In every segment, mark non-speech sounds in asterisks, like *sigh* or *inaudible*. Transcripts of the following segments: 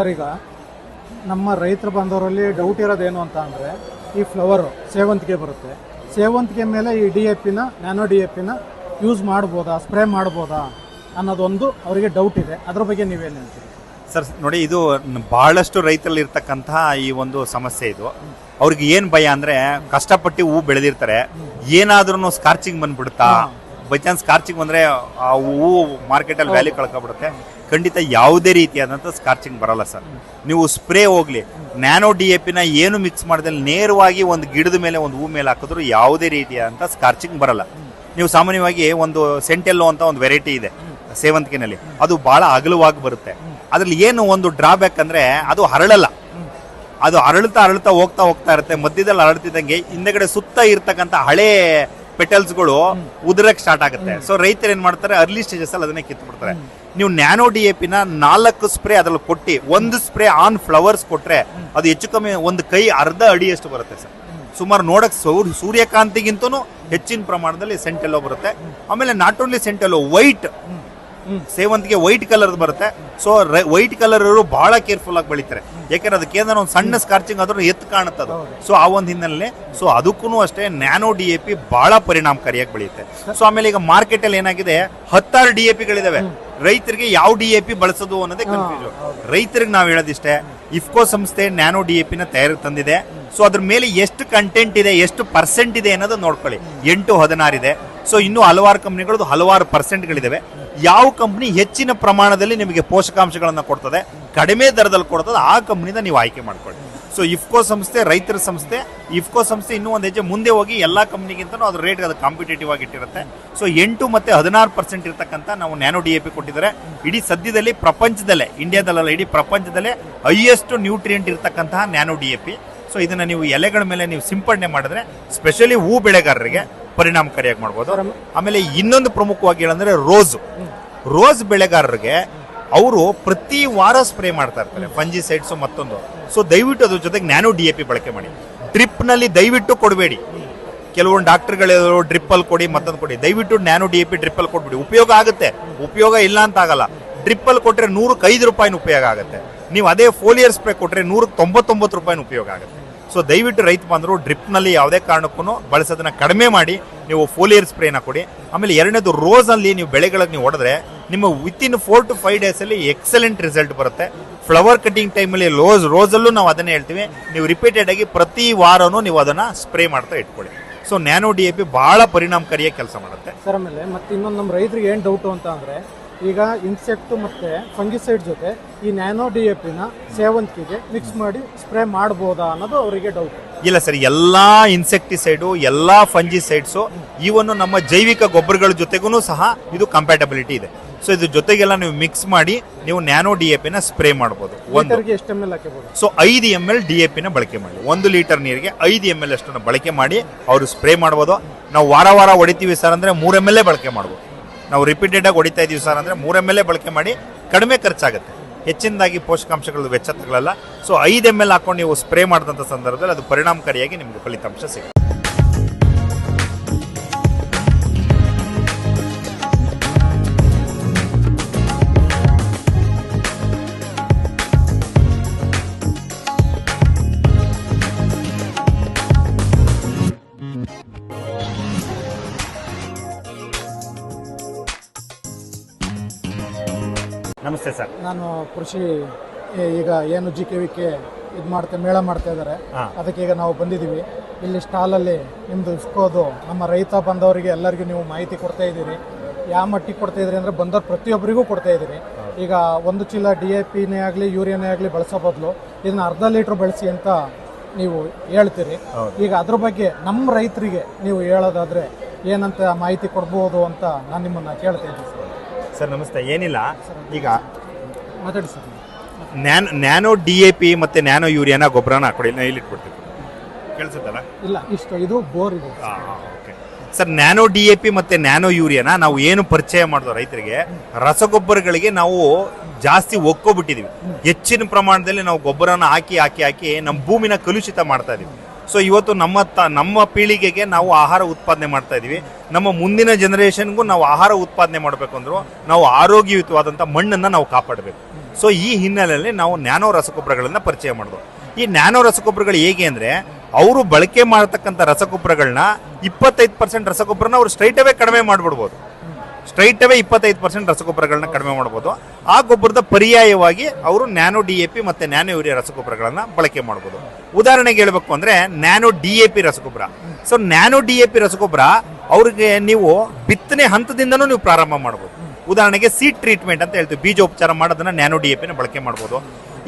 Sir ಈಗ ನಮ್ಮ ರೈತರ ಬಂದವರಲ್ಲಿ ಡೌಟ್ ಇರೋದೇನು ಅಂತ ಅಂದರೆ ಈ ಫ್ಲವರು ಸೇವಂತಿಗೆ ಬರುತ್ತೆ. ಸೇವಂತಿಗೆ ಮೇಲೆ ಈ ಡಿ ಎ ಪಿನ ನ್ಯಾನೋ ಡಿ ಎ ಪಿನ ಯೂಸ್ ಮಾಡ್ಬೋದಾ ಸ್ಪ್ರೇ ಮಾಡ್ಬೋದಾ ಅನ್ನೋದೊಂದು ಅವರಿಗೆ ಡೌಟ್ ಇದೆ. ಅದ್ರ ಬಗ್ಗೆ ನೀವೇನು ಹೇಳ್ತೀರಿ? ಸರ್ ನೋಡಿ ಇದು ಭಾಳಷ್ಟು ಬಹಳಷ್ಟು ರೈತರಲ್ಲಿ ಇರ್ತಕ್ಕಂತಹ ಈ ಒಂದು ಸಮಸ್ಯೆ ಇದು. ಅವ್ರಿಗೆ ಏನು ಭಯ ಅಂದರೆ ಕಷ್ಟಪಟ್ಟು ಹೂ ಬೆಳೆದಿರ್ತಾರೆ. ಏನಾದ್ರೂ ಸ್ಕಾರ್ಚಿಂಗ್ ಬಂದ್ಬಿಡುತ್ತಾ? ಬೈ ಚಾನ್ಸ್ ಸ್ಕಾರ್ಚಿಂಗ್ ಬಂದರೆ ಆ ಹೂವು ಮಾರ್ಕೆಟಲ್ಲಿ ವ್ಯಾಲ್ಯೂ ಕಳ್ಕೊಬಿಡುತ್ತೆ. ಖಂಡಿತ ಯಾವುದೇ ರೀತಿಯಾದಂಥ ಸ್ಕಾರ್ಚಿಂಗ್ ಬರಲ್ಲ ಸರ್. ನೀವು ಸ್ಪ್ರೇ ಹೋಗಲಿ ನ್ಯಾನೋ ಡಿ ಎ ಪಿನ ಏನು ಮಿಕ್ಸ್ ಮಾಡಿದಲ್ಲಿ ನೇರವಾಗಿ ಒಂದು ಗಿಡದ ಮೇಲೆ ಒಂದು ಹೂ ಮೇಲೆ ಹಾಕಿದ್ರು ಯಾವುದೇ ರೀತಿಯಾದಂಥ ಸ್ಕಾರ್ಚಿಂಗ್ ಬರಲ್ಲ. ನೀವು ಸಾಮಾನ್ಯವಾಗಿ ಒಂದು ಸೆಂಟೆಲ್ಲೋ ಅಂತ ಒಂದು ವೆರೈಟಿ ಇದೆ ಸೇವಂತಿಕೆನಲ್ಲಿ ಅದು ಭಾಳ ಅಗಲವಾಗಿ ಬರುತ್ತೆ. ಅದರಲ್ಲಿ ಏನು ಒಂದು ಡ್ರಾಬ್ಯಾಕ್ ಅಂದರೆ ಅದು ಹರಳಲ್ಲ. ಅದು ಅರಳುತ್ತಾ ಅರಳುತ್ತಾ ಹೋಗ್ತಾ ಹೋಗ್ತಾ ಇರುತ್ತೆ. ಮಧ್ಯದಲ್ಲಿ ಅರಳುತ್ತಿದ್ದಂಗೆ ಹಿಂದೆಗಡೆ ಸುತ್ತ ಇರ್ತಕ್ಕಂಥ ಹಳೆ ಪೆಟಲ್ಸ್ಗಳು ಉದುರಕ್ಕೆ ಸ್ಟಾರ್ಟ್ ಆಗುತ್ತೆ. ಸೊ ರೈತರು ಏನ್ ಮಾಡ್ತಾರೆ ಅರ್ಲಿ ಸ್ಟೇಜಸ್ ಅಲ್ಲಿ ಅದನ್ನೇ ಕಿತ್ತು ಬಿಡ್ತಾರೆ ನೀವು ನ್ಯಾನೋ ಡಿ ಎ ಪಿನ ನಾಲ್ಕು ಸ್ಪ್ರೇ ಅದ್ರಲ್ಲಿ ಕೊಟ್ಟು ಒಂದು ಸ್ಪ್ರೇ ಆನ್ ಫ್ಲವರ್ಸ್ ಕೊಟ್ರೆ ಅದು ಹೆಚ್ಚು ಕಮ್ಮಿ ಒಂದು ಕೈ ಅರ್ಧ ಅಡಿಯಷ್ಟು ಬರುತ್ತೆ ಸರ್. ಸುಮಾರು ನೋಡಕ್ ಸೌರ್ ಸೂರ್ಯಕಾಂತಿಗಿಂತನೂ ಹೆಚ್ಚಿನ ಪ್ರಮಾಣದಲ್ಲಿ ಸೆಂಟೆಲ್ಲೋ ಬರುತ್ತೆ. ಆಮೇಲೆ ನಾಟ್ ಓನ್ಲಿ ಸೆಂಟೆಲ್ಲೋ ವೈಟ್ ಸೇವಂತಿಗೆ ವೈಟ್ ಕಲರ್ ಬರುತ್ತೆ. ಸೊ ವೈಟ್ ಕಲರ್ ಬಹಳ ಕೇರ್ಫುಲ್ ಆಗಿ ಬೆಳಿತಾರೆ. ಯಾಕಂದ್ರೆ ಅದಕ್ಕೆ ಏನಾದ್ರು ಒಂದು ಸಣ್ಣ ಸ್ಕಾರ್ಚಿಂಗ್ ಆದ್ರೂ ಎತ್ತು ಕಾಣುತ್ತದು. ಸೊ ಆ ಒಂದು ಹಿನ್ನೆಲೆ ಸೊ ಅದಕ್ಕೂ ಅಷ್ಟೇ ನ್ಯಾನೋ ಡಿ ಎ ಪಿ ಬಹಳ ಪರಿಣಾಮಕಾರಿಯಾಗಿ ಬೆಳೆಯುತ್ತೆ. ಸೊ ಆಮೇಲೆ ಈಗ ಮಾರ್ಕೆಟ್ ಅಲ್ಲಿ ಏನಾಗಿದೆ ಹತ್ತಾರು ಡಿ ಎ ಪಿಗಳಿದಾವೆ. ರೈತರಿಗೆ ಯಾವ ಡಿ ಎ ಪಿ ಬಳಸೋದು ಅನ್ನೋದೇ ಕನ್ಫ್ಯೂಸ್ ರೈತರಿಗೆ ನಾವು ಹೇಳೋದಿಷ್ಟೇ ಇಫ್ಕೋ ಸಂಸ್ಥೆ ನ್ಯಾನೋ ಡಿ ಎ ಪಿನ ತಯಾರಿ ತಂದಿದೆ. ಸೊ ಅದ್ರ ಮೇಲೆ ಎಷ್ಟು ಕಂಟೆಂಟ್ ಇದೆ ಎಷ್ಟು ಪರ್ಸೆಂಟ್ ಇದೆ ಅನ್ನೋದು ನೋಡ್ಕೊಳ್ಳಿ. ಎಂಟು ಹದಿನಾರು ಇದೆ. ಸೊ ಇನ್ನೂ ಹಲವಾರು ಕಂಪ್ನಿಗಳದ್ದು ಹಲವಾರು ಪರ್ಸೆಂಟ್ಗಳಿದಾವೆ. ಯಾವ ಕಂಪ್ನಿ ಹೆಚ್ಚಿನ ಪ್ರಮಾಣದಲ್ಲಿ ನಿಮಗೆ ಪೋಷಕಾಂಶಗಳನ್ನು ಕೊಡ್ತದೆ, ಕಡಿಮೆ ದರದಲ್ಲಿ ಕೊಡ್ತದೆ, ಆ ಕಂಪ್ನಿನ ನೀವು ಆಯ್ಕೆ ಮಾಡ್ಕೊಳ್ಳಿ. ಸೊ ಇಫ್ಕೋ ಸಂಸ್ಥೆ, ರೈತರ ಸಂಸ್ಥೆ ಇಫ್ಕೋ ಸಂಸ್ಥೆ ಇನ್ನೂ ಒಂದು ಹೆಜ್ಜೆ ಮುಂದೆ ಹೋಗಿ ಎಲ್ಲಾ ಕಂಪ್ನಿಗಿಂತನೂ ಅದ್ರ ರೇಟ್ ಅದು ಕಾಂಪಿಟೇಟಿವ್ ಆಗಿ ಇಟ್ಟಿರುತ್ತೆ. ಸೊ ಎಂಟು ಮತ್ತೆ ಹದಿನಾರು ಪರ್ಸೆಂಟ್ ಇರತಕ್ಕಂಥ ನಾವು ನ್ಯಾನೋ ಡಿ ಎ ಪಿ ಕೊಟ್ಟಿದ್ದಾರೆ. ಇಡೀ ಸದ್ಯದಲ್ಲಿ ಪ್ರಪಂಚದಲ್ಲೇ ಇಂಡಿಯಾದಲ್ಲ ಇಡೀ ಪ್ರಪಂಚದಲ್ಲೇ ಹೈಯೆಸ್ಟ್ ನ್ಯೂಟ್ರಿಯೆಂಟ್ ಇರತಕ್ಕಂತಹ nano D A P so ಇದನ್ನ ನೀವು ಎಲೆಗಳ ಮೇಲೆ ನೀವು ಸಿಂಪಡಣೆ ಮಾಡಿದ್ರೆ ಸ್ಪೆಷಲಿ ಹೂ ಬೆಳೆಗಾರರಿಗೆ ಪರಿಣಾಮಕಾರಿಯಾಗಿ ಮಾಡ್ಬೋದು. ಆಮೇಲೆ ಇನ್ನೊಂದು ಪ್ರಮುಖವಾಗಿ ಹೇಳಂದ್ರೆ ರೋಸ್. ರೋಸ್ ಬೆಳೆಗಾರರಿಗೆ ಅವರು ಪ್ರತಿ ವಾರ ಸ್ಪ್ರೇ ಮಾಡ್ತಾ ಇರ್ತಾರೆ ಫಂಜಿ ಸೈಡ್ಸ್ ಮತ್ತೊಂದು. ಸೊ ದಯವಿಟ್ಟು ಅದ್ರ ಜೊತೆಗೆ ನ್ಯಾನೋ ಡಿ ಎ ಪಿ ಬಳಕೆ ಮಾಡಿ. ಡ್ರಿಪ್ನಲ್ಲಿ ದಯವಿಟ್ಟು ಕೊಡಬೇಡಿ. ಕೆಲವೊಂದು ಡಾಕ್ಟರ್ಗಳು ಡ್ರಿಪ್ ಅಲ್ಲಿ ಕೊಡಿ ಮತ್ತೊಂದು ಕೊಡಿ. ದಯವಿಟ್ಟು nano D A P drip ಅಲ್ಲಿ ಕೊಟ್ಬಿಡಿ. ಉಪಯೋಗ ಆಗುತ್ತೆ. ಉಪಯೋಗ ಇಲ್ಲ ಅಂತ ಆಗಲ್ಲ. ಡ್ರಿಪ್ ಅಲ್ಲಿ ಕೊಟ್ರೆ ನೂರಕ್ಕೆ ಐದು ರೂಪಾಯಿನ ಉಪಯೋಗ ಆಗುತ್ತೆ. ನೀವು ಅದೇ ಫೋಲಿಯರ್ ಸ್ಪ್ರೇ ಕೊಟ್ರೆ ನೂರಕ್ಕೆ ತೊಂಬತ್ತೊಂಬತ್ತು ರೂಪಾಯಿನ ಉಪಯೋಗ ಆಗುತ್ತೆ. ಸೊ ದಯವಿಟ್ಟು ರೈತ ಬಂದರು ಡ್ರಿಪ್ನಲ್ಲಿ ಯಾವುದೇ ಕಾರಣಕ್ಕೂ ಬಳಸೋದನ್ನ ಕಡಿಮೆ ಮಾಡಿ ನೀವು ಫೋಲಿಯರ್ ಸ್ಪ್ರೇನ ಕೊಡಿ. ಆಮೇಲೆ ಎರಡನೇದು ರೋಸಲ್ಲಿ ನೀವು ಬೆಳೆಗಳಿಗೆ ನೀವು ಹೊಡೆದ್ರೆ ನಿಮ್ಮ ವಿತಿನ್ ಫೋರ್ ಟು ಫೈವ್ ಡೇಸಲ್ಲಿ ಎಕ್ಸಲೆಂಟ್ ರಿಸಲ್ಟ್ ಬರುತ್ತೆ. ಫ್ಲವರ್ ಕಟಿಂಗ್ ಟೈಮಲ್ಲಿ ರೋಸ್, ರೋಸಲ್ಲೂ ನಾವು ಅದನ್ನೇ ಹೇಳ್ತೀವಿ. ನೀವು ರಿಪೀಟೆಡ್ ಆಗಿ ಪ್ರತಿ ವಾರನೂ ನೀವು ಅದನ್ನು ಸ್ಪ್ರೇ ಮಾಡ್ತಾ ಇಟ್ಕೊಳ್ಳಿ. So nano D A P ಭಾಳ ಪರಿಣಾಮಕಾರಿಯಾಗಿ ಕೆಲಸ ಮಾಡುತ್ತೆ. ಸರ್ ಆಮೇಲೆ ಮತ್ತೆ ಇನ್ನೊಂದು ನಮ್ಮ ರೈತರಿಗೆ ಏನು ಡೌಟು ಅಂತ ಅಂದರೆ ಈಗ ಇನ್ಸೆಕ್ಟ್ ಮತ್ತು ಫಂಗಿಸೈಡ್ ಜೊತೆ ಈ ನ್ಯಾನೋ ಡಿ ಎ ಪಿನ ಸೇವಂತಿಗೆ ಮಿಕ್ಸ್ ಮಾಡಿ ಸ್ಪ್ರೇ ಮಾಡ್ಬೋದಾ ಅನ್ನೋದು ಅವರಿಗೆ ಡೌಟ್ ಇಲ್ಲ ಸರ್ ಎಲ್ಲಾ ಇನ್ಸೆಕ್ಟಿಸೈಡು ಎಲ್ಲಾ ಫಂಜಿಸೈಡ್ಸು ಇವನ್ನು ನಮ್ಮ ಜೈವಿಕ ಗೊಬ್ಬರಗಳ ಜೊತೆಗೂ ಸಹ ಇದು ಕಂಪ್ಯಾಟಬಿಲಿಟಿ ಇದೆ. ಸೊ ಇದ್ರ ಜೊತೆಗೆಲ್ಲ ನೀವು ಮಿಕ್ಸ್ ಮಾಡಿ ನೀವು ನ್ಯಾನೋ ಡಿ ಎ ಪಿನ ಸ್ಪ್ರೇ ಮಾಡ್ಬೋದು. ಒಂದು. ಲೀಟರ್ಗೆ ಎಷ್ಟು ಎಂ ಎಲ್ ಸೊ ಐದು ಎಂ ಎಲ್ ಡಿ ಎ ಪಿನ ಬಳಕೆ ಮಾಡಿ. ಒಂದು ಲೀಟರ್ ನೀರಿಗೆ ಐದು ಎಂ ಎಲ್ ಅಷ್ಟನ್ನು ಬಳಕೆ ಮಾಡಿ ಅವರು ಸ್ಪ್ರೇ ಮಾಡ್ಬೋದು. ನಾವು ವಾರ ವಾರ ಹೊಡಿತೀವಿ ಸರ್ ಅಂದ್ರೆ ಮೂರು ಎಂ ಎಲ್ ಬಳಕೆ ಮಾಡ್ಬೋದು. ನಾವು ರಿಪೀಟೆಡ್ ಆಗಿ ಹೊಡಿತಾ ಇದ್ದೀವಿ ಸರ್ ಅಂದ್ರೆ ಮೂರ್ ಎಂ ಎಲ್ ಬಳಕೆ ಮಾಡಿ ಕಡಿಮೆ ಖರ್ಚಾಗುತ್ತೆ. ಹೆಚ್ಚಿನದಾಗಿ ಪೋಷಕಾಂಶಗಳು ವೆಚ್ಚ ತಗೊಳ್ಳಲ್ಲ ಸೊ ಐದು ಎಂ ಎಲ್ ಹಾಕೊಂಡು ನೀವು ಸ್ಪ್ರೇ ಮಾಡಿದಂಥ ಸಂದರ್ಭದಲ್ಲಿ ಅದು ಪರಿಣಾಮಕಾರಿಯಾಗಿ ನಿಮಗೆ ಫಲಿತಾಂಶ ಸಿಗುತ್ತೆ. ನಮಸ್ತೆ ಸರ್. ನಾನು ಕೃಷಿ ಈಗ ಏನು ಜಿ ಕೆ ವಿ ಕೆ ಇದು ಮಾಡ್ತಾ ಮೇಳ ಮಾಡ್ತಾ ಇದ್ದಾರೆ ಅದಕ್ಕೆ ಈಗ ನಾವು ಬಂದಿದ್ದೀವಿ. ಇಲ್ಲಿ ಸ್ಟಾಲಲ್ಲಿ ನಿಮ್ಮದು ಇಸ್ಕೋದು ನಮ್ಮ ರೈತ ಬಂದವರಿಗೆ ಎಲ್ಲರಿಗೂ ನೀವು ಮಾಹಿತಿ ಕೊಡ್ತಾ ಇದ್ದೀರಿ. ಯಾವ ಮಟ್ಟಿಗೆ ಕೊಡ್ತಾ ಇದ್ದೀರಿ ಅಂದರೆ ಬಂದವ್ರು ಪ್ರತಿಯೊಬ್ಬರಿಗೂ ಕೊಡ್ತಾ ಇದ್ದೀರಿ. ಈಗ ಒಂದು ಚೀಲ ಡಿ ಎ ಪಿನೇ ಆಗಲಿ ಯೂರಿಯಾನೇ ಆಗಲಿ ಬಳಸೋ ಬದಲು ಇದನ್ನ ಅರ್ಧ ಲೀಟ್ರ್ ಬಳಸಿ ಅಂತ ನೀವು ಹೇಳ್ತೀರಿ. ಈಗ ಅದ್ರ ಬಗ್ಗೆ ನಮ್ಮ ರೈತರಿಗೆ ನೀವು ಹೇಳೋದಾದ್ರೆ ಏನಂತ ಮಾಹಿತಿ ಕೊಡ್ಬೋದು ಅಂತ ನಾನು ನಿಮ್ಮನ್ನು ಕೇಳ್ತಾ ಇದ್ದೀನಿ. ಸರ್ ಸರ್ ನಮಸ್ತೆ. ಏನಿಲ್ಲ. ಈಗ ಮಾತಾಡಿ ಸರ್. ನ್ಯಾನ್ ನ್ಯಾನೋ ಡಿ ಎ ಪಿ ಮತ್ತೆ ನ್ಯಾನೋ ಯೂರಿಯಾನ ಗೊಬ್ಬರನ ಹಾಕೊಡಿ ನಾನು ಇಲ್ಲಿ ಇಟ್ಬಿಡ್ತೀವಿ ಕೇಳಿಸುತ್ತಲ್ಲ? ಇಲ್ಲ ಇಷ್ಟ ಇದು ಬೋರ್ ಇದೆ. Sir nano D A P ಮತ್ತೆ ನ್ಯಾನೋ ಯೂರಿಯಾನ ನಾವು ಏನು ಪರಿಚಯ ಮಾಡಿದ್ವು ರೈತರಿಗೆ ರಸಗೊಬ್ಬರಗಳಿಗೆ ನಾವು ಜಾಸ್ತಿ ಒಕ್ಕೋಬಿಟ್ಟಿದೀವಿ. ಹೆಚ್ಚಿನ ಪ್ರಮಾಣದಲ್ಲಿ ನಾವು ಗೊಬ್ಬರನ ಹಾಕಿ ಹಾಕಿ ಹಾಕಿ ನಮ್ಮ ಭೂಮಿನ ಕಲುಷಿತ ಮಾಡ್ತಾ ಇದೀವಿ. ಸೊ ಇವತ್ತು ನಮ್ಮ ತ, ನಮ್ಮ ಪೀಳಿಗೆಗೆ ನಾವು ಆಹಾರ ಉತ್ಪಾದನೆ ಮಾಡ್ತಾ ಇದ್ದೀವಿ. ನಮ್ಮ ಮುಂದಿನ ಜನರೇಷನ್ಗೂ ನಾವು ಆಹಾರ ಉತ್ಪಾದನೆ ಮಾಡಬೇಕು ಅಂದ್ರು, ನಾವು ಆರೋಗ್ಯಯುತವಾದಂಥ ಮಣ್ಣನ್ನು ನಾವು ಕಾಪಾಡಬೇಕು. ಸೊ ಈ ಹಿನ್ನೆಲೆಯಲ್ಲಿ ನಾವು ನ್ಯಾನೋ ರಸಗೊಬ್ಬರಗಳನ್ನು ಪರಿಚಯ ಮಾಡೋದು. ಈ ನ್ಯಾನೋ ರಸಗೊಬ್ಬರಗಳು ಹೇಗೆ ಅಂದರೆ, ಅವರು ಬಳಕೆ ಮಾಡತಕ್ಕಂಥ ರಸಗೊಬ್ಬರಗಳನ್ನ ಇಪ್ಪತ್ತೈದು ಪರ್ಸೆಂಟ್ ರಸಗೊಬ್ಬರನ ಅವರು ಸ್ಟ್ರೈಟ್ ಅವೇ ಕಡಿಮೆ ಮಾಡಿಬಿಡ್ಬೋದು. ಸ್ಟ್ರೈಟ್ ಅವೇ ಇಪ್ಪತ್ತೈದು ಪರ್ಸೆಂಟ್ ರಸಗೊಬ್ಬರಗಳನ್ನ ಕಡಿಮೆ ಮಾಡ್ಬೋದು. ಆ ಗೊಬ್ಬರದ ಪರ್ಯಾಯವಾಗಿ ಅವರು ನ್ಯಾನೋ ಡಿ ಎ ಪಿ ಮತ್ತೆ ನ್ಯಾನೋ ಯೂರಿಯಾ ರಸಗೊಬ್ಬರಗಳನ್ನು ಬಳಕೆ ಮಾಡ್ಬೋದು. ಉದಾಹರಣೆಗೆ ಹೇಳ್ಬೇಕು ಅಂದ್ರೆ ನ್ಯಾನೋ ಡಿ ಎ ಪಿ ರಸಗೊಬ್ಬರ. So nano D A P ರಸಗೊಬ್ಬರ ಅವ್ರಿಗೆ ನೀವು ಬಿತ್ತನೆ ಹಂತದಿಂದನೂ ನೀವು ಪ್ರಾರಂಭ ಮಾಡ್ಬೋದು. ಉದಾಹರಣೆಗೆ ಸೀಡ್ ಟ್ರೀಟ್ಮೆಂಟ್ ಅಂತ ಹೇಳ್ತೀವಿ. ಬೀಜೋಪಚಾರ ಮಾಡೋದನ್ನ ನ್ಯಾನೋ ಡಿ ಎ ಪಿನ ಬಳಕೆ ಮಾಡ್ಬೋದು.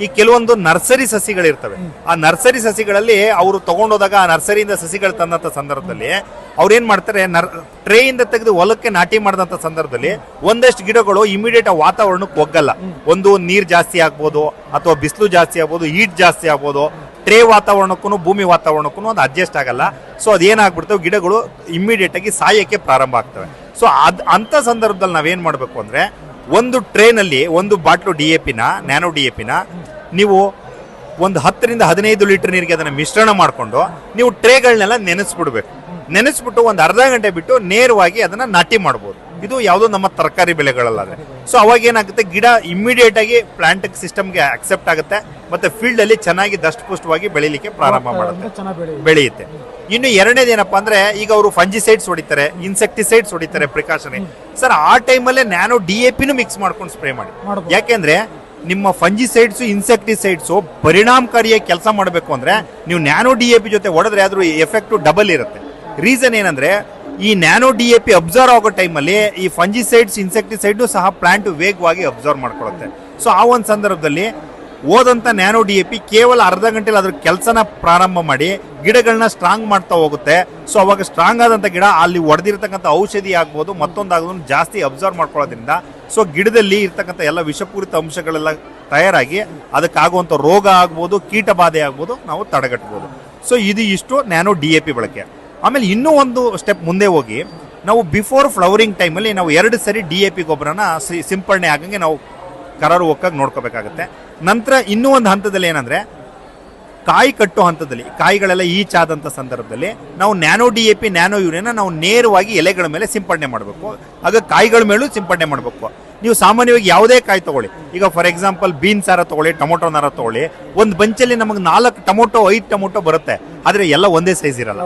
ಈ ಕೆಲವೊಂದು ನರ್ಸರಿ ಸಸಿಗಳಿರ್ತವೆ. ಆ ನರ್ಸರಿ ಸಸಿಗಳಲ್ಲಿ ಅವರು ತಗೊಂಡೋದಾಗ ಆ ನರ್ಸರಿಯಿಂದ ಸಸಿಗಳು ತಂದಂತ ಸಂದರ್ಭದಲ್ಲಿ ಅವ್ರು ಏನ್ ಮಾಡ್ತಾರೆ, ನರ್ ಟ್ರೇಯಿಂದ ತೆಗೆದು ಹೊಲಕ್ಕೆ ನಾಟಿ ಮಾಡಿದಂತ ಸಂದರ್ಭದಲ್ಲಿ ಒಂದಷ್ಟು ಗಿಡಗಳು ಇಮಿಡಿಯೇಟ್ ಆ ವಾತಾವರಣಕ್ಕೆ ಒಗ್ಗಲ್ಲ. ಒಂದು ನೀರ್ ಜಾಸ್ತಿ ಆಗ್ಬೋದು ಅಥವಾ ಬಿಸಿಲು ಜಾಸ್ತಿ ಆಗ್ಬೋದು, ಹೀಟ್ ಜಾಸ್ತಿ ಆಗ್ಬೋದು. ಟ್ರೇ ವಾತಾವರಣಕ್ಕೂ ಭೂಮಿ ವಾತಾವರಣಕ್ಕೂ ಅದು ಅಡ್ಜಸ್ಟ್ ಆಗಲ್ಲ. ಸೊ ಅದೇನಾಗ್ಬಿಡ್ತವೆ ಗಿಡಗಳು ಇಮಿಡಿಯೇಟ್ ಆಗಿ ಸಾಯಕ್ಕೆ ಪ್ರಾರಂಭ ಆಗ್ತವೆ. ಸೊ ಅದ್ ಅಂತ ಸಂದರ್ಭದಲ್ಲಿ ನಾವೇನ್ ಮಾಡಬೇಕು ಅಂದ್ರೆ ಒಂದು ಟ್ರೇನಲ್ಲಿ ಒಂದು ಬಾಟ್ಲು ಡಿ ಎ ಪಿನ, ನ್ಯಾನೋ ಡಿ ಎ ಪಿನ, ನೀವು ಒಂದು ಹತ್ತರಿಂದ ಹದಿನೈದು ಲೀಟರ್ ನೀರಿಗೆ ಅದನ್ನ ಮಿಶ್ರಣ ಮಾಡಿಕೊಂಡು ನೀವು ಟ್ರೇಗಳನ್ನೆಲ್ಲ ನೆನೆಸ್ಬಿಡ್ಬೇಕು. ನೆನೆಸ್ಬಿಟ್ಟು ಒಂದು ಅರ್ಧ ಗಂಟೆ ಬಿಟ್ಟು ನೇರವಾಗಿ ಅದನ್ನ ನಾಟಿ ಮಾಡ್ಬೋದು. ಇದು ಯಾವುದೋ ನಮ್ಮ ತರಕಾರಿ ಬೆಳೆಗಳಲ್ಲಾದ್ರೆ ಸೊ ಅವಾಗ ಏನಾಗುತ್ತೆ ಗಿಡ ಇಮಿಡಿಯೇಟ್ ಆಗಿ ಪ್ಲಾಂಟ್ ಸಿಸ್ಟಮ್ಗೆ ಅಕ್ಸೆಪ್ಟ್ ಆಗುತ್ತೆ ಮತ್ತೆ ಫೀಲ್ಡ್ ಅಲ್ಲಿ ಚೆನ್ನಾಗಿ ದಷ್ಟಪುಷ್ಟವಾಗಿ ಬೆಳಿಲಿಕ್ಕೆ ಪ್ರಾರಂಭ ಮಾಡುತ್ತೆ. ಬೆಳೆಯುತ್ತೆ. ಇನ್ನು ಎರಡನೇದೇನಪ್ಪ ಏನಪ್ಪಾ ಅಂದ್ರೆ ಈಗ ಅವರು ಫಂಜಿಸೈಡ್ಸ್ ಹೊಡಿತಾರೆ ಇನ್ಸೆಕ್ಟಿಸೈಡ್ಸ್ ಹೊಡಿತಾರೆ ಪ್ರಿಕಾಷನ್ ಸರ್ ಆ ಟೈಮಲ್ಲೇ ನಾನು ಡಿ ಎ ಪಿನೂ ಮಿಕ್ಸ್ ಮಾಡ್ಕೊಂಡು ಸ್ಪ್ರೇ ಮಾಡಿ. ಯಾಕೆಂದ್ರೆ ನಿಮ್ಮ ಫಂಜಿಸೈಡ್ಸು ಇನ್ಸೆಕ್ಟಿಸೈಡ್ಸು ಪರಿಣಾಮಕಾರಿಯಾಗಿ ಕೆಲಸ ಮಾಡಬೇಕು ಅಂದ್ರೆ ನೀವು ನ್ಯಾನೋ ಡಿ ಎ ಪಿ ಜೊತೆ ಹೊಡೆದ್ರೆ ಅದ್ರ ಎಫೆಕ್ಟ್ ಡಬಲ್ ಇರುತ್ತೆ. ರೀಸನ್ ಏನಂದ್ರೆ ಈ nano D A P absorb ಆಗೋ ಟೈಮಲ್ಲಿ ಈ ಫಂಜಿಸೈಡ್ಸ್ ಇನ್ಸೆಕ್ಟಿಸೈಡ್ ಸಹ ಪ್ಲಾಂಟ್ ವೇಗವಾಗಿ ಅಬ್ಸರ್ವ್ ಮಾಡ್ಕೊಳ್ಳುತ್ತೆ ಸೊ ಆ ಒಂದು ಸಂದರ್ಭದಲ್ಲಿ ಓದಂತ ನ್ಯಾನೋ ಡಿ ಎ ಪಿ ಕೇವಲ ಅರ್ಧ ಗಂಟೆಲಿ ಅದ್ರ ಕೆಲಸನ ಪ್ರಾರಂಭ ಮಾಡಿ ಗಿಡಗಳನ್ನ ಸ್ಟ್ರಾಂಗ್ ಮಾಡ್ತಾ ಹೋಗುತ್ತೆ. ಸೊ ಅವಾಗ ಸ್ಟ್ರಾಂಗ್ ಆದಂಥ ಗಿಡ ಅಲ್ಲಿ ಒಡೆದಿರ್ತಕ್ಕಂಥ ಔಷಧಿ ಆಗ್ಬೋದು ಮತ್ತೊಂದಾಗೋದನ್ನು ಜಾಸ್ತಿ ಅಬ್ಸರ್ವ್ ಮಾಡ್ಕೊಳ್ಳೋದ್ರಿಂದ. ಸೊ ಗಿಡದಲ್ಲಿ ಇರ್ತಕ್ಕಂಥ ಎಲ್ಲ ವಿಷಪೂರಿತ ಅಂಶಗಳೆಲ್ಲ ತಯಾರಾಗಿ ಅದಕ್ಕಾಗುವಂಥ ರೋಗ ಆಗ್ಬೋದು ಕೀಟ ಬಾಧೆ ಆಗ್ಬೋದು, ನಾವು ತಡೆಗಟ್ಬೋದು. ಸೊ ಇದು ಇಷ್ಟು ನ್ಯಾನೋ ಡಿ ಎ ಪಿ ಬಳಕೆ. ಆಮೇಲೆ ಇನ್ನೂ ಒಂದು ಸ್ಟೆಪ್ ಮುಂದೆ ಹೋಗಿ, ನಾವು ಬಿಫೋರ್ ಫ್ಲವರಿಂಗ್ ಟೈಮಲ್ಲಿ ನಾವು ಎರಡು ಸರಿ ಡಿ ಎ ಪಿ ಗೊಬ್ಬರನ ಸಿಂಪಡಣೆ ಆಗಂಗೆ ನಾವು ಕರಾರು ಒಕ್ಕಾಗಿ ನೋಡ್ಕೋಬೇಕಾಗುತ್ತೆ. ನಂತರ ಇನ್ನೂ ಒಂದು ಹಂತದಲ್ಲಿ ಏನಂದರೆ, ಕಾಯಿ ಕಟ್ಟೋ ಹಂತದಲ್ಲಿ, ಕಾಯಿಗಳೆಲ್ಲ ಈಚಾದಂಥ ಸಂದರ್ಭದಲ್ಲಿ ನಾವು nano D A P nano ಯೂರಿಯನ ನಾವು ನೇರವಾಗಿ ಎಲೆಗಳ ಮೇಲೆ ಸಿಂಪಡಣೆ ಮಾಡಬೇಕು. ಆಗ ಕಾಯಿಗಳ ಮೇಲೂ ಸಿಂಪಡಣೆ ಮಾಡಬೇಕು. ನೀವು ಸಾಮಾನ್ಯವಾಗಿ ಯಾವುದೇ ಕಾಯಿ ತೊಗೊಳ್ಳಿ. ಈಗ ಫಾರ್ ಎಕ್ಸಾಂಪಲ್ ಬೀನ್ಸ್ ಸಾರ ತೊಗೊಳ್ಳಿ ಟೊಮೊಟೊ ನಾರ ತೊಗೊಳ್ಳಿ. ಒಂದು ಬಂಚಲ್ಲಿ ನಮಗೆ ನಾಲ್ಕು ಟೊಮೊಟೊ, ಐದು ಟೊಮೊಟೊ ಬರುತ್ತೆ. ಆದರೆ ಎಲ್ಲ ಒಂದೇ ಸೈಜ್ ಇರಲ್ಲ.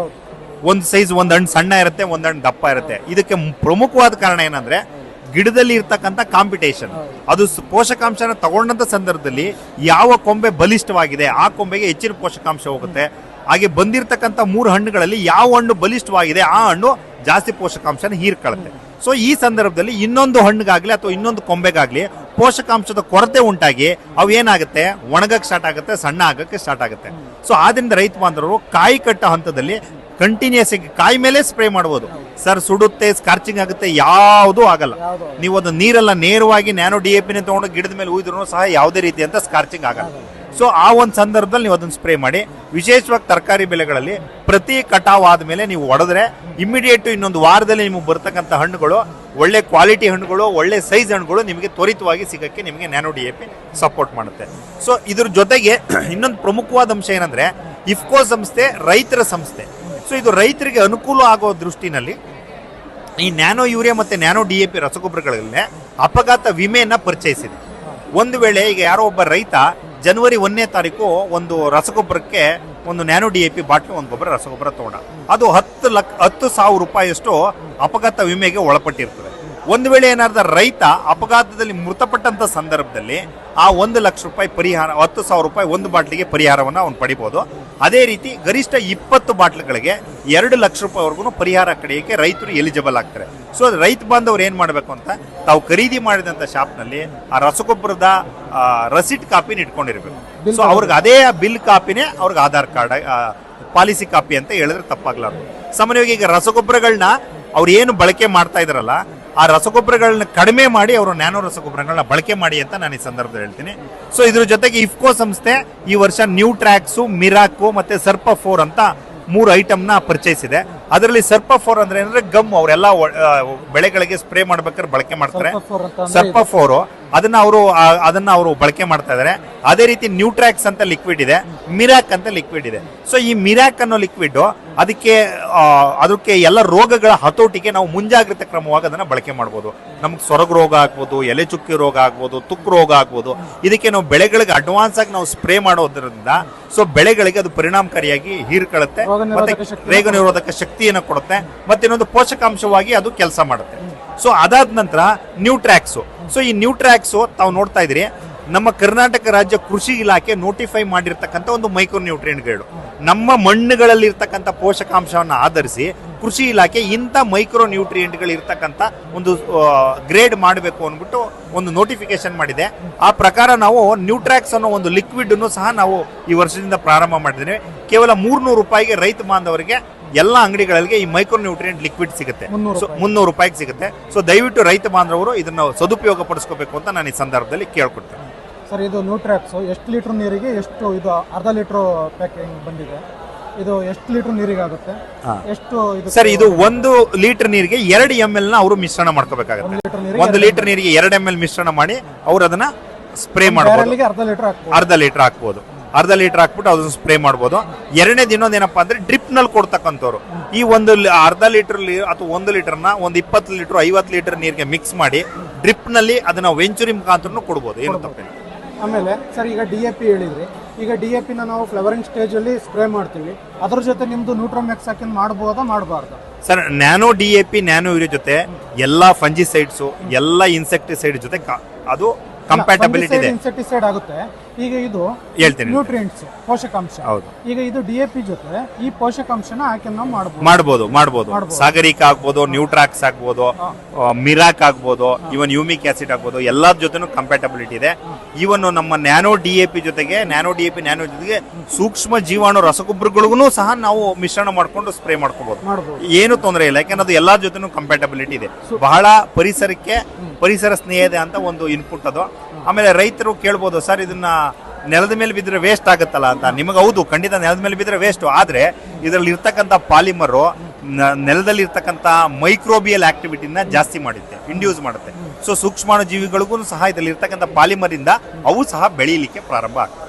ಒಂದು ಸೈಜ್ ಒಂದು ಹಣ್ಣು ಸಣ್ಣ ಇರುತ್ತೆ ಒಂದು ಹಣ್ಣು ದಪ್ಪ ಇರುತ್ತೆ. ಇದಕ್ಕೆ ಪ್ರಮುಖವಾದ ಕಾರಣ ಏನಂದ್ರೆ ಗಿಡದಲ್ಲಿ ಇರ್ತಕ್ಕಂಥ ಕಾಂಪಿಟೇಷನ್ ಅದು ಪೋಷಕಾಂಶನ ತಗೊಂಡಂತ ಸಂದರ್ಭದಲ್ಲಿ ಯಾವ ಕೊಂಬೆ ಬಲಿಷ್ಠವಾಗಿದೆ ಆ ಕೊಂಬೆಗೆ ಹೆಚ್ಚಿನ ಪೋಷಕಾಂಶ ಹೋಗುತ್ತೆ. ಹಾಗೆ ಬಂದಿರತಕ್ಕಂಥ ಮೂರು ಹಣ್ಣುಗಳಲ್ಲಿ ಯಾವ ಹಣ್ಣು ಬಲಿಷ್ಠವಾಗಿದೆ ಆ ಹಣ್ಣು ಜಾಸ್ತಿ ಪೋಷಕಾಂಶನ ಹೀರ್ಕೊಳ್ಳುತ್ತೆ ಸೊ ಈ ಸಂದರ್ಭದಲ್ಲಿ ಇನ್ನೊಂದು ಹಣ್ಣುಗಾಗ್ಲಿ ಅಥವಾ ಇನ್ನೊಂದು ಕೊಂಬೆಗಾಗ್ಲಿ ಪೋಷಕಾಂಶದ ಕೊರತೆ ಉಂಟಾಗಿ ಅವು ಏನಾಗುತ್ತೆ? ಒಣಗಕ್ಕೆ ಸ್ಟಾರ್ಟ್ ಆಗುತ್ತೆ ಸಣ್ಣ ಆಗಕ್ಕೆ ಸ್ಟಾರ್ಟ್ ಆಗುತ್ತೆ. ಸೊ ಆದ್ರಿಂದ ರೈತ ಬಾಂಧವರು ಕಾಯಿ ಕಟ್ಟ ಹಂತದಲ್ಲಿ ಕಂಟಿನ್ಯೂಸ್ ಆಗಿ ಕಾಯಿ ಮೇಲೆ ಸ್ಪ್ರೇ ಮಾಡ್ಬೋದು. ಸರ್ ಸುಡುತ್ತೆ ಸ್ಕಾರ್ಚಿಂಗ್ ಆಗುತ್ತೆ ಯಾವುದೂ ಆಗಲ್ಲ. ನೀವು ಅದು ನೀರೆಲ್ಲ ನೇರವಾಗಿ ನ್ಯಾನೋ ಡಿ ಎ ಪಿನ ತಗೊಂಡು ಗಿಡದ ಮೇಲೆ ಉಯ್ದ್ರು ಸಹ ಯಾವುದೇ ರೀತಿ ಅಂತ ಸ್ಕಾರ್ಚಿಂಗ್ ಆಗಲ್ಲ. ಸೊ ಆ ಒಂದು ಸಂದರ್ಭದಲ್ಲಿ ನೀವು ಅದನ್ನು ಸ್ಪ್ರೇ ಮಾಡಿ. ವಿಶೇಷವಾಗಿ ತರಕಾರಿ ಬೆಳೆಗಳಲ್ಲಿ ಪ್ರತಿ ಕಟಾವ್ ಆದ್ಮೇಲೆ ನೀವು ಹೊಡೆದ್ರೆ ಇಮಿಡಿಯೇಟ್ ಇನ್ನೊಂದು ವಾರದಲ್ಲಿ ನಿಮಗೆ ಬರ್ತಕ್ಕಂಥ ಹಣ್ಣುಗಳು ಒಳ್ಳೆ ಕ್ವಾಲಿಟಿ ಹಣ್ಣುಗಳು ಒಳ್ಳೆ ಸೈಜ್ ಹಣ್ಣುಗಳು ನಿಮಗೆ ತ್ವರಿತವಾಗಿ ಸಿಗಕ್ಕೆ ನಿಮಗೆ nano D A P support ಮಾಡುತ್ತೆ. ಸೊ ಇದ್ರ ಜೊತೆಗೆ *clears throat* ಇನ್ನೊಂದು ಪ್ರಮುಖವಾದ ಅಂಶ ಏನಂದ್ರೆ ಇಫ್ಕೋ ಸಂಸ್ಥೆ ರೈತರ ಸಂಸ್ಥೆ. ಸೊ ಇದು ರೈತರಿಗೆ ಅನುಕೂಲ ಆಗೋ ದೃಷ್ಟಿನಲ್ಲಿ ಈ ನ್ಯಾನೋ ಯೂರಿಯಾ ಮತ್ತೆ ನ್ಯಾನೋ ಡಿ ಎ ಪಿ ರಸಗೊಬ್ಬರಗಳಲ್ಲೇ ಅಪಘಾತ ವಿಮೆಯನ್ನು ಪರಿಚಯಿಸಿದೆ. ಒಂದು ವೇಳೆ ಈಗ ಯಾರೋ ಒಬ್ಬ ರೈತ ಜನವರಿ ಒಂದನೇ ತಾರೀಕು ಒಂದು ರಸಗೊಬ್ಬರಕ್ಕೆ ಒಂದು ನ್ಯಾನೋ ಡಿ ಎ ಪಿ ಬಾಟ್ಲಿ, ಒಂದು ಗೊಬ್ಬರ ರಸಗೊಬ್ಬರ ತಗೊಂಡ ಅದು ಹತ್ತು ಲಕ್ಷ ಹತ್ತು ಸಾವಿರ ರೂಪಾಯಿಯಷ್ಟು ಅಪಘಾತ ವಿಮೆಗೆ ಒಳಪಟ್ಟಿರ್ತದೆ. ಒಂದು ವೇಳೆ ಏನಾದ ರೈತ ಅಪಘಾತದಲ್ಲಿ ಮೃತಪಟ್ಟಂತ ಸಂದರ್ಭದಲ್ಲಿ ಆ ಒಂದು ಲಕ್ಷ ರೂಪಾಯಿ ಪರಿಹಾರ ಹತ್ತು ಸಾವಿರ ರೂಪಾಯಿ ಒಂದು ಬಾಟ್ಲಿಗೆ ಪರಿಹಾರವನ್ನು ಅವನು ಪಡಿಬೋದು. ಅದೇ ರೀತಿ ಗರಿಷ್ಠ ಇಪ್ಪತ್ತು ಬಾಟ್ಲ್ಗಳಿಗೆ ಎರಡು ಲಕ್ಷ ರೂಪಾಯಿವರೆಗೂ ಪರಿಹಾರ ಕಡೆಯಕ್ಕೆ ರೈತರು ಎಲಿಜಿಬಲ್ ಆಗ್ತಾರೆ. ಸೊ ರೈತ ಬಾಂಧವರು ಏನು ಮಾಡಬೇಕು ಅಂತ ತಾವು ಖರೀದಿ ಮಾಡಿದಂತ ಶಾಪ್ನಲ್ಲಿ ಆ ರಸಗೊಬ್ಬರದ ರಸೀಟ್ ಕಾಪಿನ ಇಟ್ಕೊಂಡಿರ್ಬೇಕು. ಸೊ ಅವ್ರಿಗೆ ಅದೇ ಬಿಲ್ ಕಾಪಿನೇ ಅವ್ರಿಗೆ ಆಧಾರ್ ಕಾರ್ಡ್ ಪಾಲಿಸಿ ಕಾಪಿ ಅಂತ ಹೇಳಿದ್ರೆ ತಪ್ಪಾಗ್ಲಾರ್ದು. ಸಾಮಾನ್ಯವಾಗಿ ಈಗ ರಸಗೊಬ್ಬರಗಳನ್ನ ಅವ್ರು ಏನು ಬಳಕೆ ಮಾಡ್ತಾ ಇದಾರಲ್ಲ ಆ ರಸಗೊಬ್ಬರಗಳನ್ನ ಕಡಿಮೆ ಮಾಡಿ ಅವರು ನ್ಯಾನೋ ರಸಗೊಬ್ಬರಗಳನ್ನ ಬಳಕೆ ಮಾಡಿ ಅಂತ ನಾನು ಈ ಸಂದರ್ಭದಲ್ಲಿ ಹೇಳ್ತೀನಿ. ಸೊ ಇದ್ರ ಜೊತೆಗೆ ಇಫ್ಕೋ ಸಂಸ್ಥೆ ಈ ವರ್ಷ ನ್ಯೂ ಟ್ರ್ಯಾಕ್ಸು ಮಿರಾಕು ಮತ್ತೆ ಸರ್ಪ ಫೋರ್ ಅಂತ ಮೂರು ಐಟಮ್ನ ಪರಿಚಯಿಸಿದೆ ಅದರಲ್ಲಿ ಸರ್ಪಫೋರ್ ಅಂದ್ರೆ ಏನಂದ್ರೆ ಗಮ್ ಅವರೆಲ್ಲ ಬೆಳೆಗಳಿಗೆ ಸ್ಪ್ರೇ ಮಾಡ್ಬೇಕಾದ್ರೆ ಬಳಕೆ ಮಾಡ್ತಾರೆ. ಸರ್ಪಫೋರ್ ಅಂತ ಸರ್ಪ ಫೋರ್ ಅದನ್ನ ಅವರು ಅದನ್ನ ಅವರು ಬಳಕೆ ಮಾಡ್ತಾ ಇದಾರೆ. ಅದೇ ರೀತಿ ನ್ಯೂಟ್ರಾಕ್ಸ್ ಅಂತ ಲಿಕ್ವಿಡ್ ಇದೆ ಮಿರಾಕ್ ಅಂತ ಲಿಕ್ವಿಡ್ ಇದೆ. ಸೊ ಈ ಮಿರಾಕ್ ಅನ್ನೋ ಲಿಕ್ವಿಡ್ ಅದಕ್ಕೆ ಅದಕ್ಕೆ ಎಲ್ಲ ರೋಗಗಳ ಹತೋಟಿಗೆ ನಾವು ಮುಂಜಾಗ್ರತೆ ಕ್ರಮವಾಗಿ ಅದನ್ನ ಬಳಕೆ ಮಾಡ್ಬೋದು. ನಮ್ಗೆ ಸೊರಗ ರೋಗ ಆಗ್ಬೋದು ಎಲೆ ಚುಕ್ಕಿ ರೋಗ ಆಗ್ಬೋದು ತುಕ್ಕು ರೋಗ ಆಗ್ಬೋದು. ಇದಕ್ಕೆ ನಾವು ಬೆಳೆಗಳಿಗೆ ಅಡ್ವಾನ್ಸ್ ಆಗಿ ನಾವು ಸ್ಪ್ರೇ ಮಾಡೋದ್ರಿಂದ ಸೊ ಬೆಳೆಗಳಿಗೆ ಅದು ಪರಿಣಾಮಕಾರಿಯಾಗಿ ಹೀರ್ಕೊಳ್ಳುತ್ತೆ. ಮತ್ತೆ ರೋಗ ನಿರೋಧಕ ಶಕ್ತಿಯನ್ನು ಕೊಡುತ್ತೆ ಮತ್ತೆ ಇನ್ನೊಂದು ಪೋಷಕಾಂಶವಾಗಿ ಅದು ಕೆಲಸ ಮಾಡುತ್ತೆ. ಸೊ ಅದಾದ ನಂತರ ನ್ಯೂಟ್ರಾಕ್ಸ್. ಸೊ ಈ ನ್ಯೂಟ್ರಾಕ್ಸ್ ತಾವು ನೋಡ್ತಾ ಇದ್ರಿ ನಮ್ಮ ಕರ್ನಾಟಕ ರಾಜ್ಯ ಕೃಷಿ ಇಲಾಖೆ ನೋಟಿಫೈ ಮಾಡಿರ್ತಕ್ಕಂಥ ಒಂದು ಮೈಕ್ರೋ ನ್ಯೂಟ್ರಿಯೆಂಟ್ಗಳು ನಮ್ಮ ಮಣ್ಣುಗಳಲ್ಲಿ ಇರ್ತಕ್ಕಂಥ ಪೋಷಕಾಂಶವನ್ನು ಆಧರಿಸಿ ಕೃಷಿ ಇಲಾಖೆ ಇಂಥ ಮೈಕ್ರೋ ನ್ಯೂಟ್ರಿಯೆಂಟ್ಗಳು ಇರ್ತಕ್ಕಂಥ ಒಂದು ಗ್ರೇಡ್ ಮಾಡಬೇಕು ಅಂದ್ಬಿಟ್ಟು ಒಂದು ನೋಟಿಫಿಕೇಶನ್ ಮಾಡಿದೆ. ಆ ಪ್ರಕಾರ ನಾವು ನ್ಯೂಟ್ರಾಕ್ಸ್ ಅನ್ನೋ ಒಂದು ಲಿಕ್ವಿಡ್ ಅನ್ನು ಸಹ ನಾವು ಈ ವರ್ಷದಿಂದ ಪ್ರಾರಂಭ ಮಾಡಿದ್ದೇವೆ. ಕೇವಲ ಮೂರ್ನೂರು ರೂಪಾಯಿಗೆ ರೈತ ಬಾಂಧವರಿಗೆ ಎಲ್ಲ ಅಂಗಡಿಗಳಿಗೆ ಈ ಮೈಕ್ರೋ ನ್ಯೂಟ್ರಿಯೆಂಟ್ ಲಿಕ್ವಿಡ್ ಸಿಗುತ್ತೆ. ಮುನ್ನೂರು ರೂಪಾಯಿಗೆ. ಸಿಗುತ್ತೆ. ಸೊ ದಯವಿಟ್ಟು ರೈತ ಬಾಂಧವರು ಇದನ್ನು ಸದುಪಯೋಗ ಪಡಿಸ್ಕೋಬೇಕು ಅಂತ ನಾನು ಈ ಸಂದರ್ಭದಲ್ಲಿ ಕೇಳ್ಕೊಡ್ತೇನೆ. ಸರ್ ಇದು ನ್ಯೂಟ್ರ್ಯಾಕ್ಸು ಎಷ್ಟು ಲೀಟ್ರ್ ನೀರಿಗೆ ಎಷ್ಟು ಇದು ಅರ್ಧ ಲೀಟ್ರ್ ಪ್ಯಾಕಿಂಗ್ ಬಂದಿದೆ? ಇದು ಎಷ್ಟು ಲೀಟ್ರ್ ನೀರಿಗೆ ಆಗುತ್ತೆ? ಎಷ್ಟು ಇದು ಸರ್ ಇದು ಒಂದು ಲೀಟರ್ ನೀರಿಗೆ ಎರಡು ಎಂ ಎಲ್ನ ಅವರು ಮಿಶ್ರಣ ಮಾಡ್ಕೋಬೇಕಾಗುತ್ತೆ. ಒಂದು ಲೀಟರ್ ನೀರಿಗೆ ಎರಡು ಎಂ ಎಲ್ ಮಿಶ್ರಣ ಮಾಡಿ ಅವ್ರು ಅದನ್ನ ಸ್ಪ್ರೇ ಮಾಡಬಹುದು ಅರ್ಧ ಲೀಟರ್ ಅರ್ಧ ಲೀಟರ್ ಹಾಕ್ಬೋದು. ಅರ್ಧ ಲೀಟರ್ ಹಾಕ್ಬಿಟ್ಟು ಅದನ್ನ ಸ್ಪ್ರೇ ಮಾಡ್ಬೋದು. ಎರಡನೇದು ಇನ್ನೊಂದೇನಪ್ಪ ಅಂದ್ರೆ ಡ್ರಿಪ್ನಲ್ಲಿ ಕೊಡ್ತಕ್ಕಂಥವ್ರು. ಈ ಒಂದು ಅರ್ಧ ಲೀಟರ್ ಅಥವಾ ಒಂದು ಲೀಟರ್ನ ಒಂದು ಇಪ್ಪತ್ತು ಲೀಟರ್ ಐವತ್ತು ಲೀಟರ್ ನೀರಿಗೆ ಮಿಕ್ಸ್ ಮಾಡಿ ಡ್ರಿಪ್ನಲ್ಲಿ ಅದನ್ನ ವೆಂಚುರಿ ಮುಖಾಂತರ ಕೊಡ್ಬೋದು. ಏನು ತಪ್ಪಿಲ್ಲ. ಆಮೇಲೆ ಸರ್ ಈಗ ಡಿ ಎ ಪಿ ಹೇಳಿದ್ರಿ. ಈಗ ಡಿ ಎ ಪಿನ ನಾವು ಫ್ಲವರಿಂಗ್ ಸ್ಟೇಜಲ್ಲಿ ಸ್ಪ್ರೇ ಮಾಡ್ತೀವಿ. ಅದ್ರ ಜೊತೆ ನಿಮ್ದು ನ್ಯೂಟ್ರೋಮ್ಯಾಕ್ಸ್ ಹಾಕಿಂದು ಮಾಡ್ಬೋದಾ ಮಾಡಬಾರ್ದು? Sir nano D A P nano urea ಜೊತೆ ಎಲ್ಲಾ ಫಂಜಿಸೈಡ್ಸ್ ಎಲ್ಲ ಇನ್ಸೆಕ್ಟಿಸೈಡ್ ಜೊತೆ ಕ- ಅದು ಕಂಪ್ಯಾಟಬಿಲಿಟಿ ಇದೆ. ಇನ್ಸೆಕ್ಟಿಸೈಡ್ ಆಗುತ್ತೆ. ಈಗ ಇದು ಹೇಳ್ತೀನಿ. ನ್ಯೂಟ್ರಿಯೆಂಟ್ಸ್ ಪೋಷಕಾಂಶ. ಹೌದು. ಈಗ ಇದು ಡಿ ಎ ಪಿ ಜೊತೆ ಈ ಪೋಷಕಾಂಶನ ಹಾಕಿ ನಾವು ಮಾಡಬಹುದು ಮಾಡ್ಬೋದು ಮಾಡ್ಬೋದು. ಮಾಡ್ಬೋದು. ಸಾಗರಿಕ ಆಗ್ಬೋದು ನ್ಯೂಟ್ರಾಕ್ಸ್ ಆಗ್ಬೋದು ಮಿರಾಕ್ ಆಗ್ಬೋದು ಇವನ್ ಯೂಮಿಕ್ ಆಸಿಡ್ ಆಗ್ಬೋದು ಎಲ್ಲಾದ್ರ ಜೊತೆನೂ ಕಂಪ್ಯಾಟಬಿಲಿಟಿ ಇದೆ. ಇವನ್ ನಮ್ಮ ನ್ಯಾನೋ ಡಿ ಎ ಪಿ ಜೊತೆಗೆ nano D A P nano ಜೊತೆಗೆ ಸೂಕ್ಷ್ಮ ಜೀವಾಣು ರಸಗೊಬ್ಬರಗಳಿಗೂ ಸಹ ನಾವು ಮಿಶ್ರಣ ಮಾಡ್ಕೊಂಡು ಸ್ಪ್ರೇ ಮಾಡ್ಕೋಬಹುದು ಏನು ತೊಂದರೆ ಇಲ್ಲ ಯಾಕಂದ್ರೆ ಅದು ಎಲ್ಲಾರ ಜೊತೆನೂ ಕಂಪ್ಯಾಟಬಿಲಿಟಿ ಇದೆ. ಬಹಳ ಪರಿಸರಕ್ಕೆ ಪರಿಸರ ಸ್ನೇಹದ ಅಂತ ಒಂದು ಇನ್ಪುಟ್ ಅದು. ಆಮೇಲೆ ರೈತರು ಕೇಳ್ಬೋದು ಸರ್ ಇದನ್ನ ನೆಲದ ಮೇಲೆ ಬಿದ್ದರೆ ವೇಸ್ಟ್ ಆಗುತ್ತಲ್ಲ ಅಂತ. ನಿಮಗೆ ಹೌದು ಖಂಡಿತ ನೆಲದ ಮೇಲೆ ಬಿದ್ದರೆ ವೇಸ್ಟ್ ಆದರೆ ಇದರಲ್ಲಿ ಇರ್ತಕ್ಕಂಥ ಪಾಲಿಮರು ನೆಲದಲ್ಲಿ ಇರ್ತಕ್ಕಂಥ ಮೈಕ್ರೋಬಿಯಲ್ ಆಕ್ಟಿವಿಟಿನ ಜಾಸ್ತಿ ಮಾಡುತ್ತೆ ಇಂಡ್ಯೂಸ್ ಮಾಡುತ್ತೆ. ಸೊ ಸೂಕ್ಷ್ಮಾಣು ಜೀವಿಗಳಿಗೂ ಸಹ ಇದರಲ್ಲಿ ಇರ್ತಕ್ಕಂಥ ಪಾಲಿಮರಿಂದ ಅವು ಸಹ ಬೆಳೆಯಲಿಕ್ಕೆ ಪ್ರಾರಂಭ ಆಗ್ತದೆ.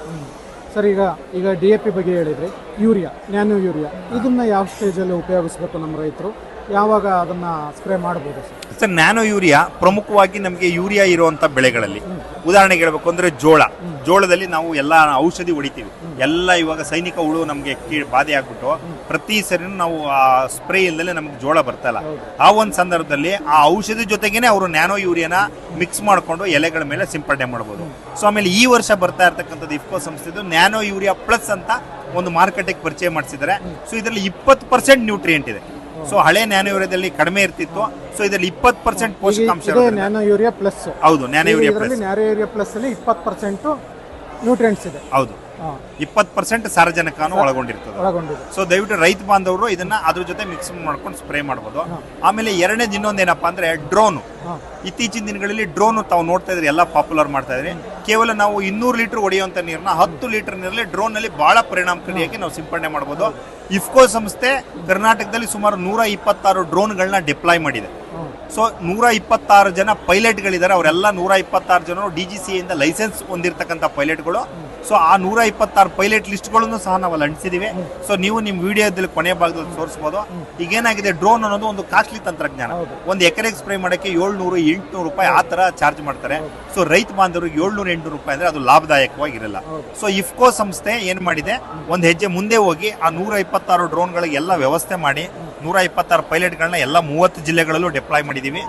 ಸರ್ ಈಗ ಈಗ ಡಿ ಎ ಪಿ ಬಗ್ಗೆ ಹೇಳಿದರೆ. ಯೂರಿಯಾ ನ್ಯಾನೋ ಯೂರಿಯಾ ಇದನ್ನ ಯಾವ ಸ್ಟೇಜಲ್ಲಿ ಉಪಯೋಗಿಸ್ಬೇಕು ನಮ್ಮ ರೈತರು? ಯಾವಾಗ ಅದನ್ನ ಸ್ಪ್ರೇ ಮಾಡ್ಬೋದು ಸರ್? ಸರ್ ನ್ಯಾನೋ ಯೂರಿಯಾ ಪ್ರಮುಖವಾಗಿ ನಮಗೆ ಯೂರಿಯಾ ಇರುವಂತ ಬೆಳೆಗಳಲ್ಲಿ. ಉದಾಹರಣೆಗೆ ಹೇಳ್ಬೇಕು ಅಂದ್ರೆ ಜೋಳ. ಜೋಳದಲ್ಲಿ ನಾವು ಎಲ್ಲ ಔಷಧಿ ಹೊಡಿತೀವಿ. ಎಲ್ಲ ಇವಾಗ ಸೈನಿಕ ಹುಳು ನಮಗೆ ಬಾಧೆ ಆಗ್ಬಿಟ್ಟು ಪ್ರತಿ ಸರಿ ನಾವು ಆ ಸ್ಪ್ರೇ ಇಲ್ದಲೆ ನಮ್ಗೆ ಜೋಳ ಬರ್ತಲ್ಲ. ಆ ಒಂದು ಸಂದರ್ಭದಲ್ಲಿ ಆ ಔಷಧಿ ಜೊತೆಗೇನೆ ಅವರು ನ್ಯಾನೋ ಯೂರಿಯಾನ ಮಿಕ್ಸ್ ಮಾಡಿಕೊಂಡು ಎಲೆಗಳ ಮೇಲೆ ಸಿಂಪಡಣೆ ಮಾಡ್ಬೋದು. ಸೊ ಆಮೇಲೆ ಈ ವರ್ಷ ಬರ್ತಾ ಇರ್ತಕ್ಕಂಥದ್ದು ಇಫ್ಕೋ ಸಂಸ್ಥೆದು ನ್ಯಾನೋ ಯೂರಿಯಾ ಪ್ಲಸ್ ಅಂತ ಒಂದು ಮಾರ್ಕೆಟಿಗೆ ಪರಿಚಯ ಮಾಡಿಸಿದ್ದಾರೆ. ಸೊ ಇದರಲ್ಲಿ ಇಪ್ಪತ್ತು ಪರ್ಸೆಂಟ್ ನ್ಯೂಟ್ರಿಯೆಂಟ್ ಇದೆ. ಸೊ ಹಳೆ ನ್ಯಾನೋ ಯೂರಿಯಾದಲ್ಲಿ ಕಡಿಮೆ ಇರ್ತಿತ್ತು. ಸೊ ಇದರಲ್ಲಿ ಇಪ್ಪತ್ತು ಪರ್ಸೆಂಟ್ ಪೋಷಕಾಂಶ ಇದೆ ನ್ಯಾನೋ ಯೂರಿಯಾ ಪ್ಲಸ್. ಹೌದು nano urea plus. Nano urea plus ಅಲ್ಲಿ ಇಪ್ಪತ್ತು ಪರ್ಸೆಂಟ್ ನ್ಯೂಟ್ರಿಯೆಂಟ್ಸ್ ಇದೆ. ಹೌದು. ಇಪ್ಪತ್ತು ಪರ್ಸೆಂಟ್ ಸಾರಜನಕನು ಒಳಗೊಂಡಿರ್ತದೆ. ಸೊ ದಯವಿಟ್ಟು ರೈತ ಬಾಂಧವರು ಇದನ್ನ ಅದ್ರ ಜೊತೆ ಮಿಕ್ಸ್ ಮಾಡ್ಕೊಂಡು ಸ್ಪ್ರೇ ಮಾಡ್ಬೋದು. ಆಮೇಲೆ ಎರಡನೇದು ಇನ್ನೊಂದೇನಪ್ಪ ಅಂದ್ರೆ ಡ್ರೋನ್ ಇತ್ತೀಚಿನ ದಿನಗಳಲ್ಲಿ ಡ್ರೋನ್ ತಾವು ನೋಡ್ತಾ ಇದ್ರೆ ಎಲ್ಲ ಪಾಪ್ಯುಲರ್ ಮಾಡ್ತಾ ಇದ್ರೆ. ಕೇವಲ ನಾವು ಇನ್ನೂರು ಲೀಟರ್ ಹೊಡೆಯುವಂತ ನೀರನ್ನ ಹತ್ತು ಲೀಟರ್ ನೀರಲ್ಲಿ ಡ್ರೋನ್ನಲ್ಲಿ ಬಹಳ ಪರಿಣಾಮಕಾರಿಯಾಗಿ ನಾವು ಸಿಂಪಡಣೆ ಮಾಡಬಹುದು ಇಫ್ಕೋ ಸಂಸ್ಥೆ ಕರ್ನಾಟಕದಲ್ಲಿ ಸುಮಾರು ನೂರ ಇಪ್ಪತ್ತಾರು ಡ್ರೋನ್ಗಳನ್ನ ಡಿಪ್ಲಾಯ್ ಮಾಡಿದೆ. ಸೊ ನೂರ ಇಪ್ಪತ್ತಾರು ಜನ ಪೈಲಟ್ಗಳಿದ್ದಾರೆ ಅವರೆಲ್ಲ ನೂರ ಇಪ್ಪತ್ತಾರು ಜನ ಡಿ ಜಿ ಸಿ ಇಂದ ಲೈಸೆನ್ಸ್ ಹೊಂದಿರತಕ್ಕಂಥ ಪೈಲಟ್ಗಳು ಸೊ ಆ ನೂರ ಇಪ್ಪತ್ತಾರು ಪೈಲಟ್ ಲಿಸ್ಟ್ಗಳನ್ನು ಸಹ ನಾವು ಅಲ್ಲಿ ಅಂಟಿಸಿದೀವಿ. ಸೊ ನೀವು ನಿಮ್ಮ ವಿಡಿಯೋದಲ್ಲಿ ಕೊನೆ ಭಾಗದಲ್ಲಿ ತೋರಿಸಬಹುದು ಈಗ ಏನಾಗಿದೆ ಡ್ರೋನ್ ಅನ್ನೋದು ಒಂದು ಕಾಸ್ಟ್ಲಿ ತಂತ್ರಜ್ಞಾನ. ಒಂದು ಎಕರೆಗೆ ಸ್ಪ್ರೇ ಮಾಡಕ್ಕೆ ಏಳ್ನೂರು ಎಂಟುನೂರು ರೂಪಾಯಿ ಆ ತರ ಚಾರ್ಜ್ ಮಾಡ್ತಾರೆ. ಸೊ ರೈತ ಬಾಂಧವರಿಗೆ ಏಳ್ನೂರು ಎಂಟುನೂರು ರೂಪಾಯಿ ಅಂದ್ರೆ ಅದು ಲಾಭದಾಯಕವಾಗಿರಲ್ಲ. ಸೊ ಇಫ್ಕೋ ಸಂಸ್ಥೆ ಏನ್ ಮಾಡಿದೆ? ಒಂದು ಹೆಜ್ಜೆ ಮುಂದೆ ಹೋಗಿ ಆ ನೂರ ಇಪ್ಪತ್ತಾರು ಡ್ರೋನ್ಗಳಿಗೆ ಎಲ್ಲ ವ್ಯವಸ್ಥೆ ಮಾಡಿ ನೂರ ಇಪ್ಪತ್ತಾರು ಪೈಲಟ್ಗಳನ್ನ ಎಲ್ಲ ಮೂವತ್ತು ಜಿಲ್ಲೆಗಳಲ್ಲೂ ಡಿಪ್ಲಾಯ್ ಮಾಡಿದೀವಿ.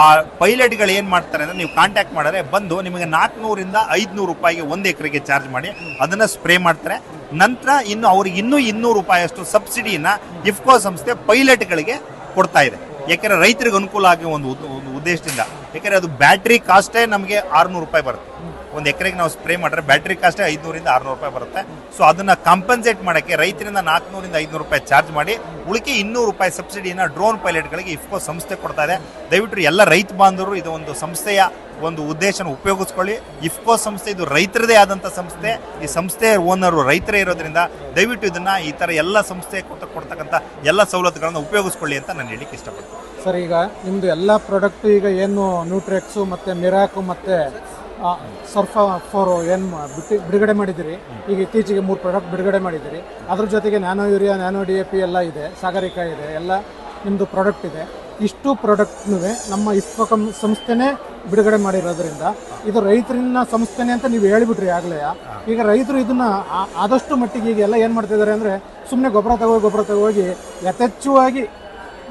ಆ ಪೈಲಟ್ಗಳು ಏನ್ ಮಾಡ್ತಾರೆ ಅಂದ್ರೆ ನೀವು ಕಾಂಟ್ಯಾಕ್ಟ್ ಮಾಡಿದ್ರೆ ಬಂದು ನಿಮಗೆ ನಾಲ್ಕುನೂರಿಂದ ಐದ್ನೂರು ರೂಪಾಯಿಗೆ ಒಂದು ಎಕರೆಗೆ ಚಾರ್ಜ್ ಮಾಡಿ ಅದನ್ನ ಸ್ಪ್ರೇ ಮಾಡ್ತಾರೆ. ನಂತರ ಇನ್ನು ಅವ್ರಿಗೆ ಇನ್ನೂ ಇನ್ನೂರು ರೂಪಾಯಿಯಷ್ಟು ಸಬ್ಸಿಡಿನ ಇಫ್ಕೋ ಸಂಸ್ಥೆ ಪೈಲಟ್ಗಳಿಗೆ ಕೊಡ್ತಾ ಇದೆ. ಯಾಕೆಂದರೆ ರೈತರಿಗೆ ಅನುಕೂಲ ಆಗಿ ಒಂದು ಉದ್ದೇಶದಿಂದ. ಯಾಕೆಂದರೆ ಅದು ಬ್ಯಾಟ್ರಿ ಕಾಸ್ಟೇ ನಮಗೆ ಆರ್ನೂರು ರೂಪಾಯಿ ಬರುತ್ತೆ. ಒಂದು ಎಕರೆಗೆ ನಾವು ಸ್ಪ್ರೇ ಮಾಡಿದ್ರೆ ಬ್ಯಾಟ್ರಿ ಕಾಸ್ಟ್ ಐದುನೂರಿಂದ ಆರುನೂರು ರೂಪಾಯಿ ಬರುತ್ತೆ. ಸೊ ಅದನ್ನ ಕಾಂಪನ್ಸೇಟ್ ಮಾಡೋಕ್ಕೆ ರೈತರಿಂದ ನಾಲ್ಕುನೂರಿಂದ ಐದುನೂರು ರೂಪಾಯಿ ಚಾರ್ಜ್ ಮಾಡಿ, ಉಳಿಕೆ ಇನ್ನೂರು ರೂಪಾಯಿ ಸಬ್ಸಿಡಿನ ಡ್ರೋನ್ ಪೈಲಟ್ಗಳಿಗೆ ಇಫ್ಕೋ ಸಂಸ್ಥೆ ಕೊಡ್ತಾ ಇದೆ. ದಯವಿಟ್ಟು ಎಲ್ಲ ರೈತ ಬಾಂಧವರು ಇದು ಒಂದು ಸಂಸ್ಥೆಯ ಒಂದು ಉದ್ದೇಶನ ಉಪಯೋಗಿಸ್ಕೊಳ್ಳಿ. ಇಫ್ಕೋ ಸಂಸ್ಥೆ ಇದು ರೈತರದೇ ಆದಂಥ ಸಂಸ್ಥೆ. ಈ ಸಂಸ್ಥೆಯ ಓನರು ರೈತರೇ ಇರೋದ್ರಿಂದ ದಯವಿಟ್ಟು ಇದನ್ನು ಈ ಥರ ಎಲ್ಲ ಸಂಸ್ಥೆ ಕೊಡ್ತಕ್ಕಂಥ ಎಲ್ಲ ಸವಲತ್ತುಗಳನ್ನು ಉಪಯೋಗಿಸ್ಕೊಳ್ಳಿ ಅಂತ ನಾನು ಹೇಳಿಕ್ಕೆ ಇಷ್ಟಪಡ್ತೀನಿ. ಸರ್, ಈಗ ನಿಮ್ಮದು ಎಲ್ಲ ಪ್ರಾಡಕ್ಟು ಈಗ ಏನು ನ್ಯೂಟ್ರೆಕ್ಸು ಮತ್ತು ಮಿರಾಕು ಮತ್ತು ಸರ್ಫ ಫೋರ್ ಏನು ಬಿಟ್ಟು ಬಿಡುಗಡೆ ಮಾಡಿದ್ದೀರಿ. ಈಗ ಇತ್ತೀಚೆಗೆ ಮೂರು ಪ್ರಾಡಕ್ಟ್ ಬಿಡುಗಡೆ ಮಾಡಿದ್ದೀರಿ. ಅದ್ರ ಜೊತೆಗೆ nano urea, nano D A P ಎಲ್ಲ ಇದೆ. ಸಾಗರಿಕಾ ಇದೆ. ಎಲ್ಲ ನಿಮ್ಮದು ಪ್ರಾಡಕ್ಟ್ ಇದೆ. ಇಷ್ಟು ಪ್ರಾಡಕ್ಟ್ನೂ ನಮ್ಮ ಇಫ್ಕೋ ಸಂಸ್ಥೆನೇ ಬಿಡುಗಡೆ ಮಾಡಿರೋದ್ರಿಂದ ಇದು ರೈತರಿನ ಸಂಸ್ಥೆನೇ ಅಂತ ನೀವು ಹೇಳಿಬಿಟ್ರಿ ಆಗಲೇ. ಈಗ ರೈತರು ಇದನ್ನ ಆದಷ್ಟು ಮಟ್ಟಿಗೆ ಈಗ ಎಲ್ಲ ಏನು ಮಾಡ್ತಿದ್ದಾರೆ ಅಂದರೆ ಸುಮ್ಮನೆ ಗೊಬ್ಬರ ತಗೋಗಿ ಗೊಬ್ಬರ ತಗೋಗಿ ಯಥೇಚ್ಛವಾಗಿ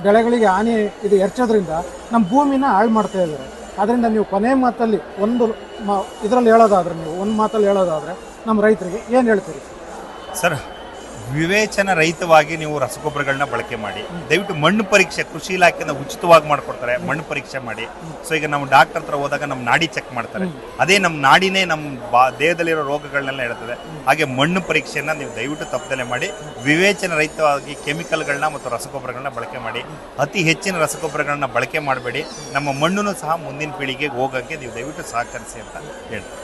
ಬೆಳೆಗಳಿಗೆ ಹಾನಿ ಇದು ಎರಚೋದ್ರಿಂದ ನಮ್ಮ ಭೂಮಿನ ಹಾಳು ಮಾಡ್ತಾ ಇದ್ದಾರೆ. ಅದರಿಂದ ನೀವು ಕೊನೆ ಮಾತಲ್ಲಿ ಒಂದು ಮ ಇದರಲ್ಲಿ ಹೇಳೋದಾದ್ರೆ ನೀವು, ಒಂದು ಮಾತಲ್ಲಿ ಹೇಳೋದಾದ್ರೆ ನಮ್ಮ ರೈತರಿಗೆ ಏನು ಹೇಳ್ತೀರಿ? ಸರ್ ವಿವೇಚನ ರಹಿತವಾಗಿ ನೀವು ರಸಗೊಬ್ಬರಗಳನ್ನ ಬಳಕೆ ಮಾಡಿ. ದಯವಿಟ್ಟು ಮಣ್ಣು ಪರೀಕ್ಷೆ, ಕೃಷಿ ಇಲಾಖೆಯಿಂದ ಉಚಿತವಾಗಿ ಮಾಡ್ಕೊಡ್ತಾರೆ. ಮಣ್ಣು ಪರೀಕ್ಷೆ ಮಾಡಿ. ಸೊ ಈಗ ನಾವು ಡಾಕ್ಟರ್ ಹತ್ರ ಹೋದಾಗ ನಮ್ಮ ನಾಡಿ ಚೆಕ್ ಮಾಡ್ತಾರೆ. ಅದೇ ನಮ್ಮ ನಾಡಿನೇ ನಮ್ಮ ದೇಹದಲ್ಲಿರೋ ರೋಗಗಳನ್ನೆಲ್ಲ ಹೇಳ್ತದೆ. ಹಾಗೆ ಮಣ್ಣು ಪರೀಕ್ಷೆಯನ್ನ ನೀವು ದಯವಿಟ್ಟು ತಪ್ಪದಲ್ಲೇ ಮಾಡಿ. ವಿವೇಚನ ರಹಿತವಾಗಿ ಕೆಮಿಕಲ್ಗಳನ್ನ ಮತ್ತು ರಸಗೊಬ್ಬರಗಳನ್ನ ಬಳಕೆ ಮಾಡಿ. ಅತಿ ಹೆಚ್ಚಿನ ರಸಗೊಬ್ಬರಗಳನ್ನ ಬಳಕೆ ಮಾಡಬೇಡಿ. ನಮ್ಮ ಮಣ್ಣನ್ನು ಸಹ ಮುಂದಿನ ಪೀಳಿಗೆಗೆ ಹೋಗೋಕ್ಕೆ ನೀವು ದಯವಿಟ್ಟು ಸಹಕರಿಸಿ ಅಂತ ಹೇಳ್ತೀನಿ.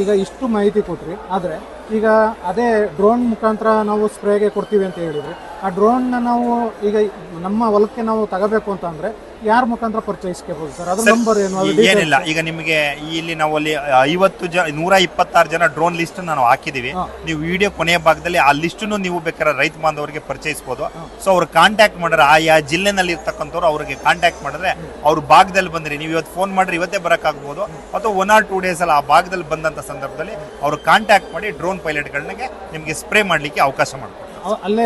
ಈಗ ಇಷ್ಟು ಮಾಹಿತಿ ಕೊಟ್ರಿ. ಆದರೆ ಈಗ ಅದೇ ಡ್ರೋನ್ ಮುಖಾಂತರ ನಾವು ಸ್ಪ್ರೇಗೆ ಕೊಡ್ತೀವಿ ಅಂತ ಹೇಳಿದ್ರಿ. ಆ ಡ್ರೋನ್ನ ನಾವು ಈಗ ನಮ್ಮ ಹೊಲಕ್ಕೆ ನಾವು ತಗಬೇಕು ಅಂತ ಅಂದ್ರೆ ಯಾರ ಮುಖಾಂತರ ಪರ್ಚೇಸ್ಕೋಬಹುದು ಸರ್? ಅದು ನಂಬರ್ ಏನು? ಅದು ಏನಿಲ್ಲ. ಈಗ ನಿಮಗೆ ಇಲ್ಲಿ ನಾವು ಅಲ್ಲಿ ಐವತ್ತು ಜನ ನೂರ ಇಪ್ಪತ್ತಾರು ಜನ ಡ್ರೋನ್ ಲಿಸ್ಟ್ ನಾವು ಹಾಕಿದೀವಿ. ಹಾ. ನೀವು ವಿಡಿಯೋ ಕೊನೆಯ ಭಾಗದಲ್ಲಿ ಆ ಲಿಸ್ಟ್ ನೀವು ಬೇಕಾದ್ರೆ ರೈತ ಬಾಂಧವರಿಗೆ ಪರಿಚಯಿಸಬಹುದು ಸೊ ಅವ್ರು ಕಾಂಟ್ಯಾಕ್ಟ್ ಮಾಡಿದ್ರೆ ಆಯಾ ಜಿಲ್ಲೆನಲ್ಲಿ ಇರ್ತಕ್ಕಂಥವ್ರು ಅವ್ರಿಗೆ ಕಾಂಟ್ಯಾಕ್ಟ್ ಮಾಡಿದ್ರೆ ಅವ್ರ ಭಾಗದಲ್ಲಿ ಬಂದ್ರಿ. ನೀವು ಇವತ್ತು ಫೋನ್ ಮಾಡ್ರಿ ಇವತ್ತೇ ಬರೋಕ್ಕಾಗ್ಬೋದು. ಅಥವಾ ಒನ್ ಆರ್ ಟೂ ಡೇಸ್ ಅಲ್ಲಿ ಆ ಭಾಗದಲ್ಲಿ ಬಂದಂತ ಸಂದರ್ಭದಲ್ಲಿ ಅವ್ರು ಕಾಂಟ್ಯಾಕ್ಟ್ ಮಾಡಿ ಡ್ರೋನ್ ಪೈಲಟ್ಗಳಿಗೆ ನಿಮಗೆ ಸ್ಪ್ರೇ ಮಾಡಲಿಕ್ಕೆ ಅವಕಾಶ ಮಾಡ್ತಾರೆ ಅಲ್ಲೇ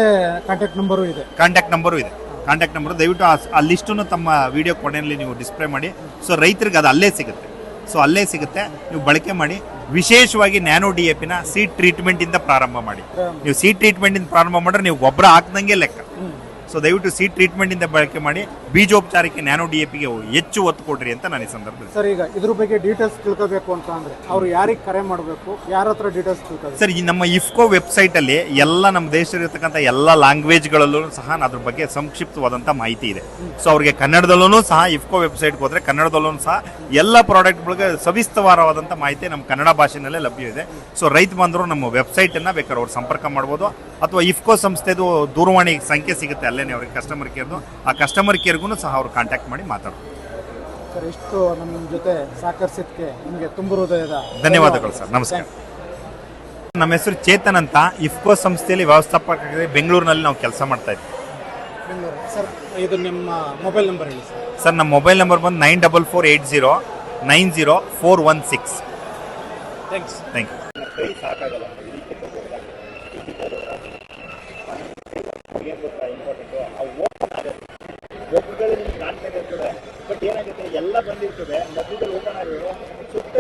ಕಾಂಟ್ಯಾಕ್ಟ್ ನಂಬರು ಇದೆ. ಕಾಂಟ್ಯಾಕ್ಟ್ ನಂಬರು ಇದೆ. ಕಾಂಟ್ಯಾಕ್ಟ್ ನಂಬರು ದಯವಿಟ್ಟು ಆ- ಲಿಸ್ಟ್ ಲಿಸ್ಟನ್ನು ತಮ್ಮ ವಿಡಿಯೋ ಕೊನೆಯಲ್ಲಿ ನೀವು ಡಿಸ್ಪ್ಲೇ ಮಾಡಿ. ಸೊ ರೈತರಿಗೆ ಅದು ಅಲ್ಲೇ ಸಿಗುತ್ತೆ. ಸೊ ಅಲ್ಲೇ ಸಿಗುತ್ತೆ. ನೀವು ಬಳಕೆ ಮಾಡಿ. ವಿಶೇಷವಾಗಿ ನ್ಯಾನೋ ಡಿ ಎ ಪಿನ ಸೀಡ್ ಟ್ರೀಟ್ಮೆಂಟ್ ಇಂದ ಪ್ರಾರಂಭ ಮಾಡಿ. ನೀವು ಸೀಡ್ ಟ್ರೀಟ್ಮೆಂಟ್ ಇಂದ ಪ್ರಾರಂಭ ಮಾಡಿದ್ರೆ ನೀವು ಗೊಬ್ಬರ ಹಾಕ್ದಂಗೆ ಲೆಕ್ಕ. ಸೊ ದಯವಿಟ್ಟು ಸೀಡ್ ಟ್ರೀಟ್ಮೆಂಟ್ ಇಂದ ಬಳಕೆ ಮಾಡಿ ಬೀಜೋಪಚಾರಕ್ಕೆ ನ್ಯಾನೋ ಡಿ ಎ ಪಿಗೆ ಹೆಚ್ಚು ಒತ್ತು ಕೊಡ್ರಿ ಅಂತ ನಾನು ಈ ಸಂದರ್ಭದಲ್ಲಿ ಸರ್ ಈಗ ಇದ್ರ ಬಗ್ಗೆ ಡೀಟೇಲ್ಸ್ ತಿಳ್ಕೋಬೇಕು ಅಂತ ಅಂದ್ರೆ ಅವ್ರು ಯಾರಿಗೆ ಕರೆ ಮಾಡಬೇಕು ಯಾರ ಹತ್ರ ಡೀಟೇಲ್ಸ್ ತಿಳ್ಕೋಬೇಕು? ಸರ್ ಈ ನಮ್ಮ ಇಫ್ಕೋ ವೆಬ್ಸೈಟ್ ಅಲ್ಲಿ ಎಲ್ಲ ನಮ್ಮ ದೇಶದಲ್ಲಿರ್ತಕ್ಕಂಥ ಎಲ್ಲ ಲ್ಯಾಂಗ್ವೇಜ್ಗಳಲ್ಲೂ ಸಹ ಅದ್ರ ಬಗ್ಗೆ ಸಂಕ್ಷಿಪ್ತವಾದಂಥ ಮಾಹಿತಿ ಇದೆ. ಸೊ ಅವ್ರಿಗೆ ಕನ್ನಡದಲ್ಲೂ ಸಹ ಇಫ್ಕೋ ವೆಬ್ಸೈಟ್ ಹೋದ್ರೆ ಕನ್ನಡದಲ್ಲೂ ಸಹ ಎಲ್ಲ ಪ್ರಾಡಕ್ಟ್ಗಳಿಗೆ ಸವಿಸ್ತರವಾದಂಥ ಮಾಹಿತಿ ನಮ್ಮ ಕನ್ನಡ ಭಾಷೆನಲ್ಲೇ ಲಭ್ಯ ಇದೆ ಸೊ ರೈತ ಬಂದರು ನಮ್ಮ ವೆಬ್ಸೈಟನ್ನು ಬೇಕಾದ್ರೆ ಅವ್ರು ಸಂಪರ್ಕ ಮಾಡ್ಬೋದು. ಅಥವಾ ಇಫ್ಕೋ ಸಂಸ್ಥೆದು ದೂರವಾಣಿ ಸಂಖ್ಯೆ ಸಿಗುತ್ತೆ ಅಲ್ಲೇನೆ ಅವ್ರಿಗೆ ಕಸ್ಟಮರ್ ಕೇರ್ದು ಆ ಕಸ್ಟಮರ್ ಕೇರ್ಗೂ ಸಹ ಅವ್ರು ಕಾಂಟ್ಯಾಕ್ಟ್ ಮಾಡಿ ಮಾತಾಡ್ತಾರೆ. ಸರ್ ಇಷ್ಟು ನಮ್ಮ ಜೊತೆ ಸಹಕರಿಸಿದ್ದಕ್ಕೆ ನಿಮಗೆ ತುಂಬ ಹೃದಯದ ಧನ್ಯವಾದಗಳು. ಸರ್ ನಮಸ್ಕಾರ. ನಮ್ಮ ಹೆಸರು ಚೇತನ್ ಅಂತ ಇಫ್ಕೋ ಸಂಸ್ಥೆಯಲ್ಲಿ ವ್ಯವಸ್ಥಾಪಕ ಬೆಂಗಳೂರಿನಲ್ಲಿ ನಾವು ಕೆಲಸ ಮಾಡ್ತಾ ಇದ್ವಿ. ಬೆಂಗಳೂರು. ಸರ್ ಇದು ನಿಮ್ಮ ಮೊಬೈಲ್ ನಂಬರ್ ಹೇಳಿ ಸರ್. ಸರ್ ನಮ್ಮ ಮೊಬೈಲ್ ನಂಬರ್ ಬಂದು nine double four eight zero nine zero four one six. Thanks thank you but ಏನಾಗುತ್ತೆ ಎಲ್ಲ ಬಂದಿರ್ತದೆ ಮಧ್ಯದಲ್ಲಿ ಓಪನ್ ಆಗಿರೋ ಸುತ್ತ